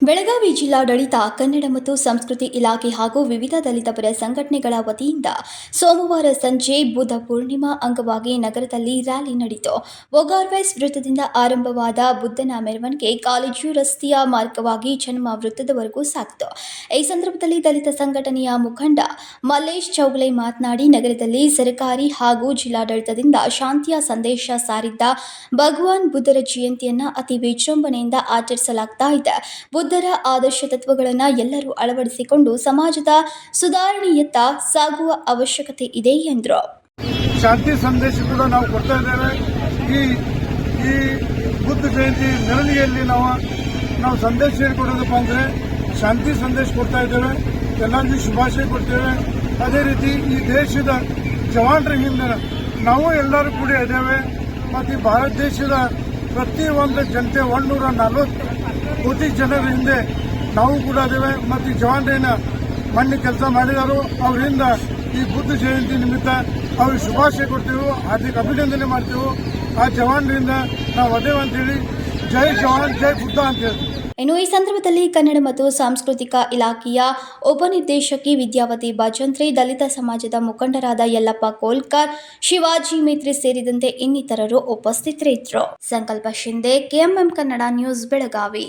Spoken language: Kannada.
ಬೆಳಗಾವಿ ಜಿಲ್ಲಾಡಳಿತ, ಕನ್ನಡ ಮತ್ತು ಸಂಸ್ಕೃತಿ ಇಲಾಖೆ ಹಾಗೂ ವಿವಿಧ ದಲಿತ ಪರ ಸಂಘಟನೆಗಳ ವತಿಯಿಂದ ಸೋಮವಾರ ಸಂಜೆ ಬುದ್ಧ ಪೂರ್ಣಿಮಾ ಅಂಗವಾಗಿ ನಗರದಲ್ಲಿ ರ್ಯಾಲಿ ನಡೆಯಿತು ಒಗಾರ್ವೈಸ್ ವೃತ್ತದಿಂದ ಆರಂಭವಾದ ಬುದ್ಧನ ಮೆರವಣಿಗೆ ಕಾಲೇಜು ರಸ್ತೆಯ ಮಾರ್ಗವಾಗಿ ಜನ್ಮ ವೃತ್ತದವರೆಗೂ ಸಾಗಿತು. ಈ ಸಂದರ್ಭದಲ್ಲಿ ದಲಿತ ಸಂಘಟನೆಯ ಮುಖಂಡ ಮಲ್ಲೇಶ್ ಚೌಗಲೆ ಮಾತನಾಡಿ, ನಗರದಲ್ಲಿ ಸರ್ಕಾರಿ ಹಾಗೂ ಜಿಲ್ಲಾಡಳಿತದಿಂದ ಶಾಂತಿಯ ಸಂದೇಶ ಸಾರಿದ್ದ ಭಗವಾನ್ ಬುದ್ಧರ ಜಯಂತಿಯನ್ನ ಅತಿ ವಿಜೃಂಭಣೆಯಿಂದ ಆಚರಿಸಲಾಗ್ತಾ ಇದೆ. ಬುದ್ಧರ ಆದರ್ಶ ತತ್ವಗಳನ್ನು ಎಲ್ಲರೂ ಅಳವಡಿಸಿಕೊಂಡು ಸಮಾಜದ ಸುಧಾರಣೆಯತ್ತ ಸಾಗುವ ಅವಶ್ಯಕತೆ ಇದೆ ಎಂದರು. ಶಾಂತಿ ಸಂದೇಶ ಕೂಡ ನಾವು ಕೊಡ್ತಾ ಇದ್ದೇವೆ. ಈ ಈ ಬುದ್ಧ ಜಯಂತಿ ಮೆರವಣಿಗೆಯಲ್ಲಿ ನಾವು ನಾವು ಸಂದೇಶ ಕೊಡೋದಪ್ಪ ಅಂದರೆ ಶಾಂತಿ ಸಂದೇಶ ಕೊಡ್ತಾ ಇದ್ದೇವೆ. ಎಲ್ಲರಿಗೂ ಶುಭಾಶಯ ಕೊಡ್ತೇವೆ. ಅದೇ ರೀತಿ ಈ ದೇಶದ ಜವಾನರ ಹಿಂದೆ ನಾವು ಎಲ್ಲರೂ ಕೂಡ ಇದ್ದೇವೆ. ಮತ್ತು ಭಾರತ ದೇಶದ ಪ್ರತಿಯೊಂದು ಜನತೆ, ಒಂದೂರ ನಲವತ್ತು ಕೋಟಿ ಜನರ ಹಿಂದೆ ನಾವು ಕೂಡ ಇದ್ದೇವೆ ಮತ್ತು ಜವಾನ್ರೇನ ಮಣ್ಣು ಕೆಲಸ ಮಾಡಿದರು. ಅವರಿಂದ ಈ ಬುದ್ಧ ಜಯಂತಿ ನಿಮಿತ್ತ ಅವ್ರಿಗೆ ಶುಭಾಶಯ ಕೊಡ್ತೇವೆ. ಹಾರ್ದಿಕ ಅಭಿನಂದನೆ ಮಾಡ್ತೇವೆ. ಆ ಜವಾನರಿಂದ ನಾವು ಅದೇವ ಅಂತೇಳಿ ಜೈ ಜವಾನ್, ಜೈ ಬುದ್ಧ ಅಂತ ಹೇಳ್ತೀವಿ ಇನ್ನು ಈ ಸಂದರ್ಭದಲ್ಲಿ ಕನ್ನಡ ಮತ್ತು ಸಾಂಸ್ಕೃತಿಕ ಇಲಾಖೆಯ ಉಪನಿರ್ದೇಶಕಿ ವಿದ್ಯಾವತಿ ಭಜಂತ್ರಿ ದಲಿತ ಸಮಾಜದ ಮುಖಂಡರಾದ ಯಲ್ಲಪ್ಪ ಕೋಲ್ಕರ್, ಶಿವಾಜಿ ಮೇತ್ರಿ ಸೇರಿದಂತೆ ಇನ್ನಿತರರು ಉಪಸ್ಥಿತರಿದ್ದರು. Sankalp Shinde, KMM Kannada news, Belagavi.